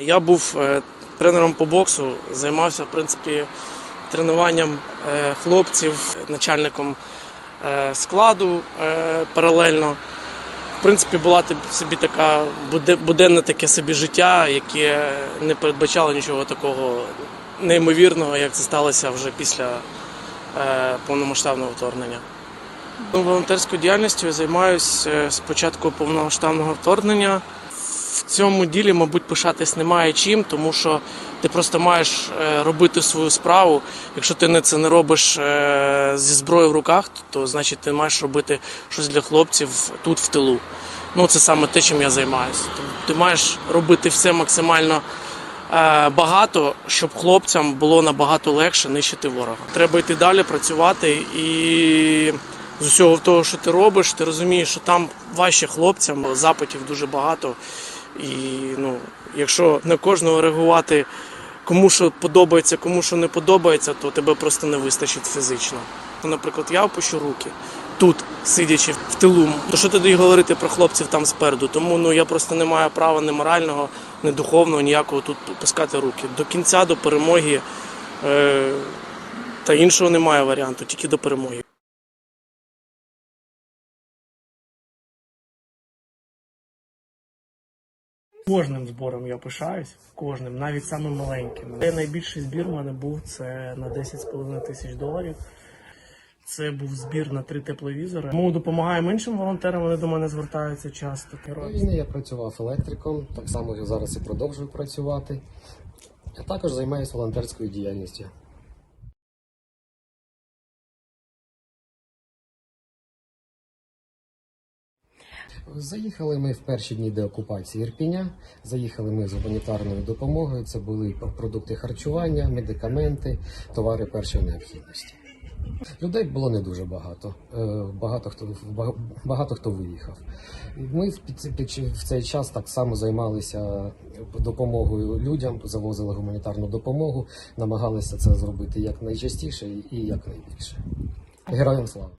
Я був е, тренером по боксу, займався в принципі тренуванням е, хлопців, начальником е, складу паралельно. В принципі, була собі така буденне таке собі життя, яке не передбачало нічого такого неймовірного, як це сталося вже після повномасштабного вторгнення. Волонтерською діяльністю я займаюся з початку повномасштабного вторгнення. Цьому ділі, мабуть, пишатись немає чим, тому що ти просто маєш е, робити свою справу. Якщо ти це не робиш е, зі зброєю в руках, то, то значить ти маєш робити щось для хлопців тут в тилу. Ну, це саме те, чим я займаюся. Тобто Ти маєш робити все максимально е, багато, щоб хлопцям було набагато легше нищити ворога. Треба йти далі, працювати і з усього того, що ти робиш, ти розумієш, що там важче хлопцям, запитів дуже багато. І ну, якщо на кожного реагувати, кому що подобається, кому що не подобається, то тебе просто не вистачить фізично. Наприклад, я опущу руки тут, сидячи в тилу. То що тоді говорити про хлопців там спереду? Тому ну я просто не маю права ні морального, ні духовного, ніякого тут пускати руки. До кінця, до перемоги е, та іншого немає варіанту, тільки до перемоги. Кожним збором я пишаюсь, кожним, навіть самим маленьким. Найбільший збір в мене був це на 10,5 тисяч доларів. Це був збір на три тепловізори. Тому допомагаємо іншим волонтерам, вони до мене звертаються часто. Війни я працював електриком, так само я зараз і продовжую працювати. Я також займаюся волонтерською діяльністю. Заїхали ми в перші дні деокупації Ірпіня. Заїхали ми з гуманітарною допомогою. Це були продукти харчування, медикаменти, товари першої необхідності. Людей було не дуже багато. Е, Багато хто багато хто виїхав. Ми в цей час так само займалися допомогою людям, завозили гуманітарну допомогу, намагалися це зробити як найчастіше і якнайбільше. Героям слава!